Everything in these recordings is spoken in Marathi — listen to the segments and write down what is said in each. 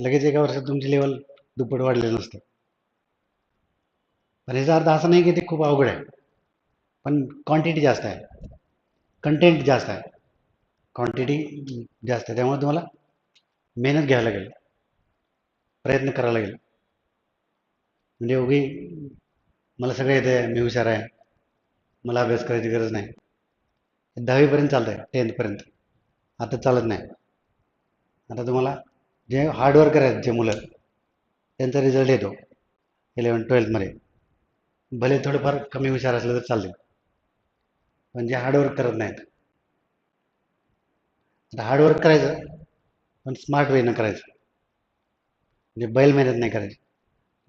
लगेच एका वर्षात तुमची लेवल दुप्पट वाढलेलं नसतं. पण याचा अर्थ असा नाही की ते खूप अवघड आहे. पण क्वांटिटी जास्त आहे. कंटेंट जास्त आहे. क्वांटिटी जास्त आहे. त्यामुळे तुम्हाला मेहनत घ्यावी लागेल. प्रयत्न करावा लागेल. म्हणजे उगी मला सगळं येतं आहे मी हुशार आहे. मला अभ्यास करायची गरज नाही. दहावीपर्यंत चालतं आहे टेन्थपर्यंत आता चालत नाही. आता तुम्हाला जे हार्डवर्कर आहेत जे मुलं त्यांचा रिझल्ट येतो. इलेवन ट्वेल्थमध्ये भले थोडंफार कमी हुशार असलं तर चालते पण जे हार्डवर्क करत नाहीत. आता हार्डवर्क करायचं पण स्मार्ट वेनं करायचं. म्हणजे बैल मेहनत नाही करायची.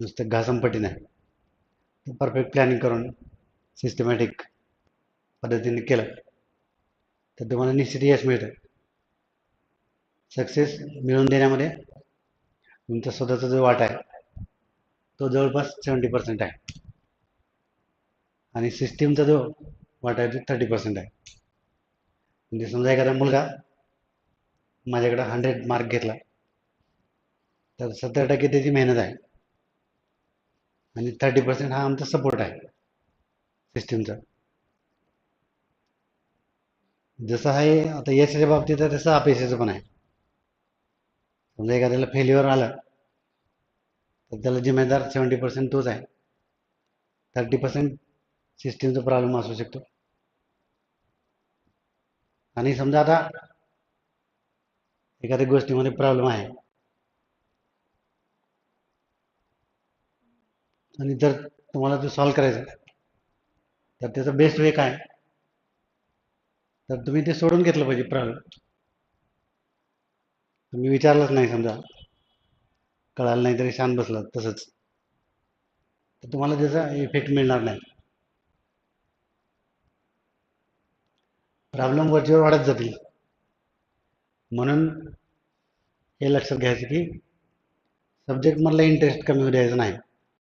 नुसतं घासमपट्टी नाही. परफेक्ट प्लॅनिंग करून सिस्टमॅटिक पद्धतीने केलं. तर तुम्हाला निश्चित यश मिळतं. सक्सेस मिळवून देण्यामध्ये तुमचा स्वतःचा जो वाटा आहे तो जवळपास सेवन्टी पर्सेंट आहे. आणि सिस्टीमचा जो वाटा आहे तो थर्टी पर्सेंट आहे. म्हणजे समजा एखादा मुलगा माझ्याकडं हंड्रेड मार्क घेतला तर सत्तर टक्के त्याची मेहनत आहे. आणि थर्टी पर्सेंट हा आमचा सपोर्ट आहे सिस्टीमचा जसं आहे आता यशाच्या बाबतीत आहे तसं अपयशाचं पण आहे. समजा एखाद्याला फेल्युअर आलं तर त्याला जिम्मेदार सेवन्टी पर्सेंट तोच आहे. थर्टी पर्सेंट सिस्टीमचा प्रॉब्लेम असू शकतो. आणि समजा आता एखाद्या गोष्टीमध्ये प्रॉब्लेम आहे. आणि जर तुम्हाला तो सॉल्व्ह करायचा तर त्याचा बेस्ट वे काय? तर तुम्ही ते सोडून घेतलं पाहिजे प्रॉब्लेम मी विचारलंच नाही समजा. कळालं नाही तरी शांत बसलं तसंच. तर तुम्हाला त्याचा इफेक्ट मिळणार नाही. प्रॉब्लेम वरचेवर वाढत जातील. म्हणून हे लक्षात घ्यायचं की सब्जेक्टमधला इंटरेस्ट कमी द्यायचा नाही.